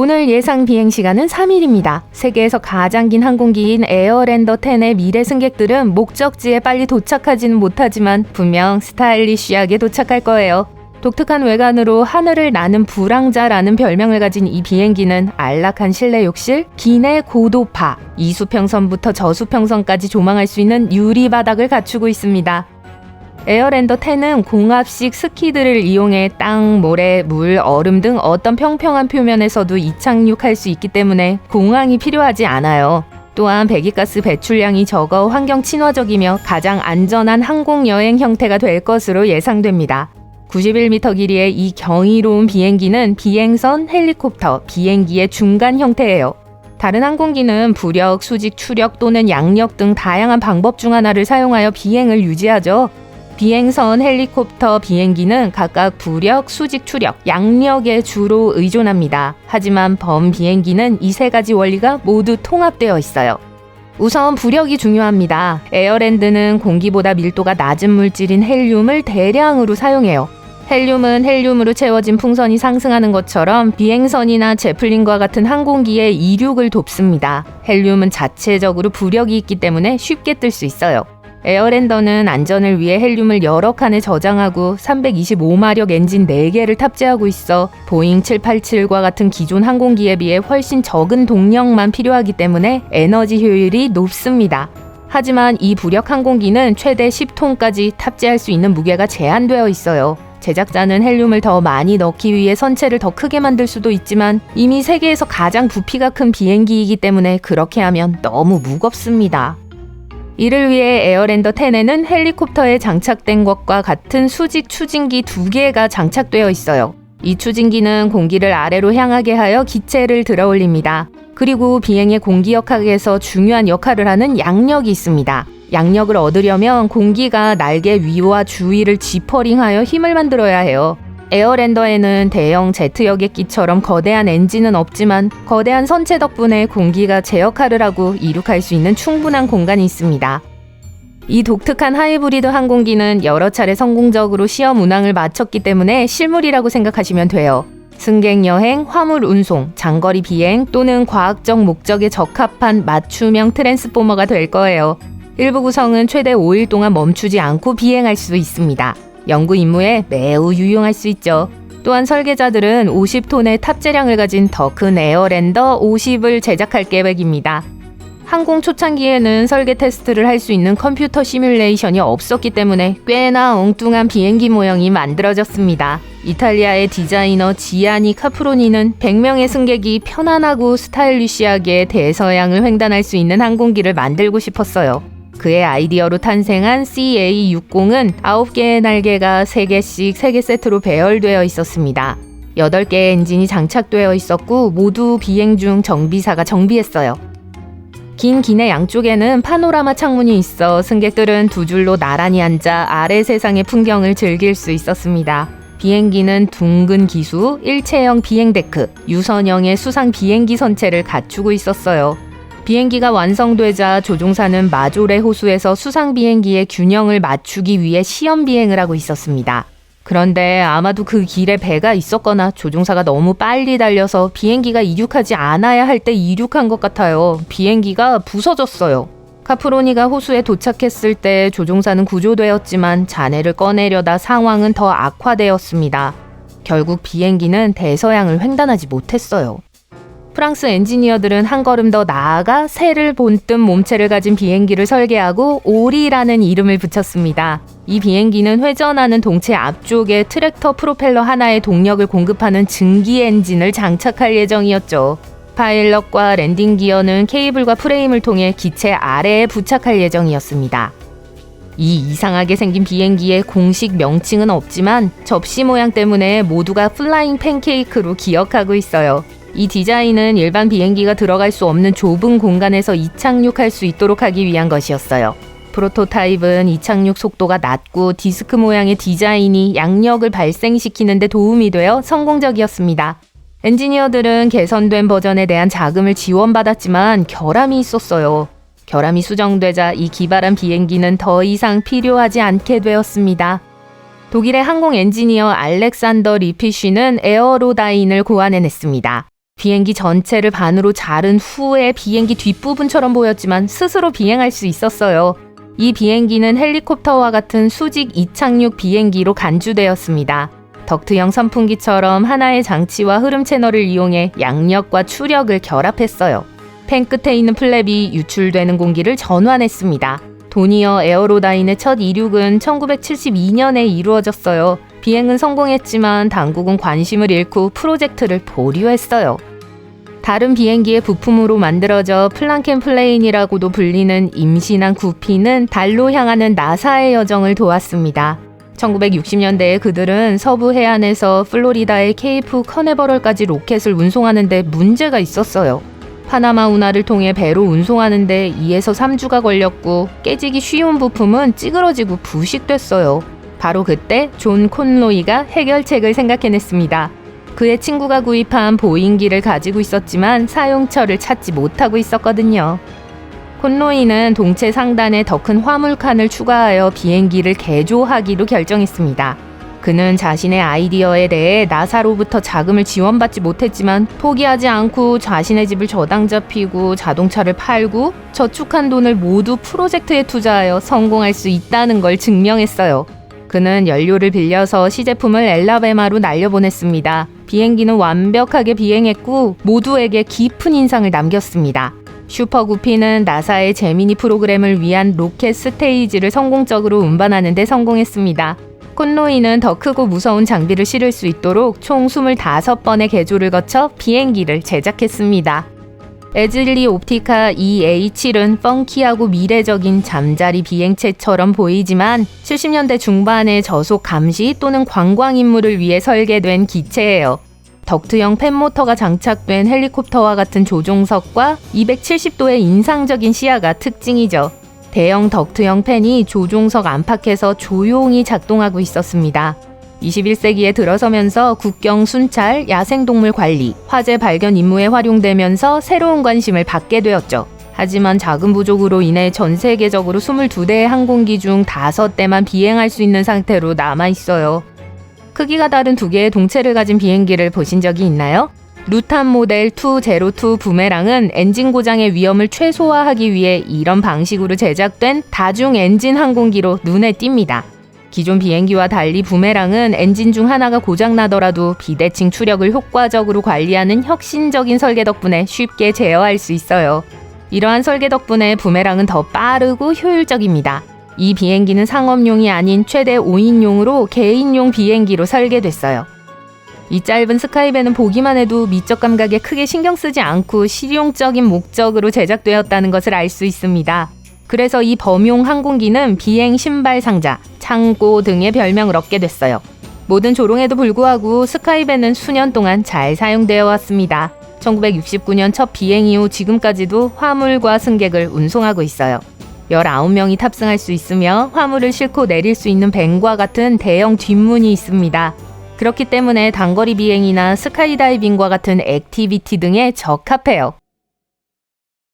오늘 예상 비행 시간은 3일입니다. 세계에서 가장 긴 항공기인 에어랜더 10의 미래 승객들은 목적지에 빨리 도착하지는 못하지만 분명 스타일리쉬하게 도착할 거예요. 독특한 외관으로 하늘을 나는 불황자라는 별명을 가진 이 비행기는 안락한 실내 욕실, 기내 고도파, 이수평선부터 저수평선까지 조망할 수 있는 유리 바닥을 갖추고 있습니다. 에어랜더 10은 공합식 스키드를 이용해 땅, 모래, 물, 얼음 등 어떤 평평한 표면에서도 이착륙할 수 있기 때문에 공항이 필요하지 않아요. 또한 배기가스 배출량이 적어 환경 친화적이며 가장 안전한 항공 여행 형태가 될 것으로 예상됩니다. 91m 길이의 이 경이로운 비행기는 비행선, 헬리콥터, 비행기의 중간 형태예요. 다른 항공기는 부력, 수직, 추력 또는 양력 등 다양한 방법 중 하나를 사용하여 비행을 유지하죠. 비행선, 헬리콥터, 비행기는 각각 부력, 수직, 추력, 양력에 주로 의존합니다. 하지만 범 비행기는 이 세 가지 원리가 모두 통합되어 있어요. 우선 부력이 중요합니다. 에어랜드는 공기보다 밀도가 낮은 물질인 헬륨을 대량으로 사용해요. 헬륨은 헬륨으로 채워진 풍선이 상승하는 것처럼 비행선이나 제플린과 같은 항공기의 이륙을 돕습니다. 헬륨은 자체적으로 부력이 있기 때문에 쉽게 뜰 수 있어요. 에어랜더는 안전을 위해 헬륨을 여러 칸에 저장하고 325마력 엔진 4개를 탑재하고 있어 보잉 787과 같은 기존 항공기에 비해 훨씬 적은 동력만 필요하기 때문에 에너지 효율이 높습니다. 하지만 이 부력 항공기는 최대 10톤까지 탑재할 수 있는 무게가 제한되어 있어요. 제작자는 헬륨을 더 많이 넣기 위해 선체를 더 크게 만들 수도 있지만 이미 세계에서 가장 부피가 큰 비행기이기 때문에 그렇게 하면 너무 무겁습니다. 이를 위해 에어랜더 10에는 헬리콥터에 장착된 것과 같은 수직 추진기 두 개가 장착되어 있어요. 이 추진기는 공기를 아래로 향하게 하여 기체를 들어 올립니다. 그리고 비행의 공기 역학에서 중요한 역할을 하는 양력이 있습니다. 양력을 얻으려면 공기가 날개 위와 주위를 지퍼링하여 힘을 만들어야 해요. 에어랜더에는 대형 제트 여객기처럼 거대한 엔진은 없지만 거대한 선체 덕분에 공기가 제 역할을 하고 이륙할 수 있는 충분한 공간이 있습니다. 이 독특한 하이브리드 항공기는 여러 차례 성공적으로 시험 운항을 마쳤기 때문에 실물이라고 생각하시면 돼요. 승객 여행, 화물 운송, 장거리 비행 또는 과학적 목적에 적합한 맞춤형 트랜스포머가 될 거예요. 일부 구성은 최대 5일 동안 멈추지 않고 비행할 수 있습니다. 연구 임무에 매우 유용할 수 있죠. 또한 설계자들은 50톤의 탑재량을 가진 더 큰 에어랜더 50을 제작할 계획입니다. 항공 초창기에는 설계 테스트를 할 수 있는 컴퓨터 시뮬레이션이 없었기 때문에 꽤나 엉뚱한 비행기 모형이 만들어졌습니다. 이탈리아의 디자이너 지아니 카프로니는 100명의 승객이 편안하고 스타일리시하게 대서양을 횡단할 수 있는 항공기를 만들고 싶었어요. 그의 아이디어로 탄생한 CA60은 9개의 날개가 3개씩 3개 세트로 배열되어 있었습니다. 8개의 엔진이 장착되어 있었고 모두 비행 중 정비사가 정비했어요. 긴 기내 양쪽에는 파노라마 창문이 있어 승객들은 두 줄로 나란히 앉아 아래 세상의 풍경을 즐길 수 있었습니다. 비행기는 둥근 기수, 일체형 비행 데크, 유선형의 수상 비행기 선체를 갖추고 있었어요. 비행기가 완성되자 조종사는 마조레 호수에서 수상 비행기의 균형을 맞추기 위해 시험 비행을 하고 있었습니다. 그런데 아마도 그 길에 배가 있었거나 조종사가 너무 빨리 달려서 비행기가 이륙하지 않아야 할 때 이륙한 것 같아요. 비행기가 부서졌어요. 카프로니가 호수에 도착했을 때 조종사는 구조되었지만 잔해를 꺼내려다 상황은 더 악화되었습니다. 결국 비행기는 대서양을 횡단하지 못했어요. 프랑스 엔지니어들은 한 걸음 더 나아가 새를 본뜬 몸체를 가진 비행기를 설계하고 오리라는 이름을 붙였습니다. 이 비행기는 회전하는 동체 앞쪽에 트랙터 프로펠러 하나의 동력을 공급하는 증기 엔진을 장착할 예정이었죠. 파일럿과 랜딩 기어는 케이블과 프레임을 통해 기체 아래에 부착할 예정이었습니다. 이 이상하게 생긴 비행기의 공식 명칭은 없지만 접시 모양 때문에 모두가 플라잉 팬케이크로 기억하고 있어요. 이 디자인은 일반 비행기가 들어갈 수 없는 좁은 공간에서 이착륙할 수 있도록 하기 위한 것이었어요. 프로토타입은 이착륙 속도가 낮고 디스크 모양의 디자인이 양력을 발생시키는 데 도움이 되어 성공적이었습니다. 엔지니어들은 개선된 버전에 대한 자금을 지원받았지만 결함이 있었어요. 결함이 수정되자 이 기발한 비행기는 더 이상 필요하지 않게 되었습니다. 독일의 항공 엔지니어 알렉산더 리피쉬는 에어로다인을 고안해냈습니다. 비행기 전체를 반으로 자른 후에 비행기 뒷부분처럼 보였지만 스스로 비행할 수 있었어요. 이 비행기는 헬리콥터와 같은 수직 이착륙 비행기로 간주되었습니다. 덕트형 선풍기처럼 하나의 장치와 흐름 채널을 이용해 양력과 추력을 결합했어요. 팬 끝에 있는 플랩이 유출되는 공기를 전환했습니다. 도니어 에어로다인의 첫 이륙은 1972년에 이루어졌어요. 비행은 성공했지만 당국은 관심을 잃고 프로젝트를 보류했어요. 다른 비행기의 부품으로 만들어져 플랑켄 플레인이라고도 불리는 임신한 구피는 달로 향하는 나사의 여정을 도왔습니다. 1960년대에 그들은 서부 해안에서 플로리다의 케이프 커네버럴까지 로켓을 운송하는데 문제가 있었어요. 파나마 운하를 통해 배로 운송하는데 2에서 3주가 걸렸고 깨지기 쉬운 부품은 찌그러지고 부식됐어요. 바로 그때 존 콘로이가 해결책을 생각해냈습니다. 그의 친구가 구입한 보잉기를 가지고 있었지만 사용처를 찾지 못하고 있었거든요. 콘로이는 동체 상단에 더 큰 화물칸을 추가하여 비행기를 개조하기로 결정했습니다. 그는 자신의 아이디어에 대해 나사로부터 자금을 지원받지 못했지만 포기하지 않고 자신의 집을 저당 잡히고 자동차를 팔고 저축한 돈을 모두 프로젝트에 투자하여 성공할 수 있다는 걸 증명했어요. 그는 연료를 빌려서 시제품을 엘라베마로 날려보냈습니다. 비행기는 완벽하게 비행했고 모두에게 깊은 인상을 남겼습니다. 슈퍼 구피는 나사의 제미니 프로그램을 위한 로켓 스테이지를 성공적으로 운반하는 데 성공했습니다. 콘로이는 더 크고 무서운 장비를 실을 수 있도록 총 25번의 개조를 거쳐 비행기를 제작했습니다. 에즐리 옵티카 EA7은 펑키하고 미래적인 잠자리 비행체처럼 보이지만 70년대 중반의 저속 감시 또는 관광 임무를 위해 설계된 기체예요. 덕트형 팬모터가 장착된 헬리콥터와 같은 조종석과 270도의 인상적인 시야가 특징이죠. 대형 덕트형 팬이 조종석 안팎에서 조용히 작동하고 있었습니다. 21세기에 들어서면서 국경 순찰, 야생동물 관리, 화재 발견 임무에 활용되면서 새로운 관심을 받게 되었죠. 하지만 자금 부족으로 인해 전 세계적으로 22대의 항공기 중 5대만 비행할 수 있는 상태로 남아 있어요. 크기가 다른 두 개의 동체를 가진 비행기를 보신 적이 있나요? 루탄 모델 202 부메랑은 엔진 고장의 위험을 최소화하기 위해 이런 방식으로 제작된 다중 엔진 항공기로 눈에 띕니다. 기존 비행기와 달리 부메랑은 엔진 중 하나가 고장나더라도 비대칭 추력을 효과적으로 관리하는 혁신적인 설계 덕분에 쉽게 제어할 수 있어요. 이러한 설계 덕분에 부메랑은 더 빠르고 효율적입니다. 이 비행기는 상업용이 아닌 최대 5인용으로 개인용 비행기로 설계됐어요. 이 짧은 스카이배는 보기만 해도 미적 감각에 크게 신경 쓰지 않고 실용적인 목적으로 제작되었다는 것을 알 수 있습니다. 그래서 이 범용 항공기는 비행 신발 상자, 창고 등의 별명을 얻게 됐어요. 모든 조롱에도 불구하고 스카이배는 수년 동안 잘 사용되어 왔습니다. 1969년 첫 비행 이후 지금까지도 화물과 승객을 운송하고 있어요. 19명이 탑승할 수 있으며 화물을 싣고 내릴 수 있는 밴과 같은 대형 뒷문이 있습니다. 그렇기 때문에 단거리 비행이나 스카이다이빙과 같은 액티비티 등에 적합해요.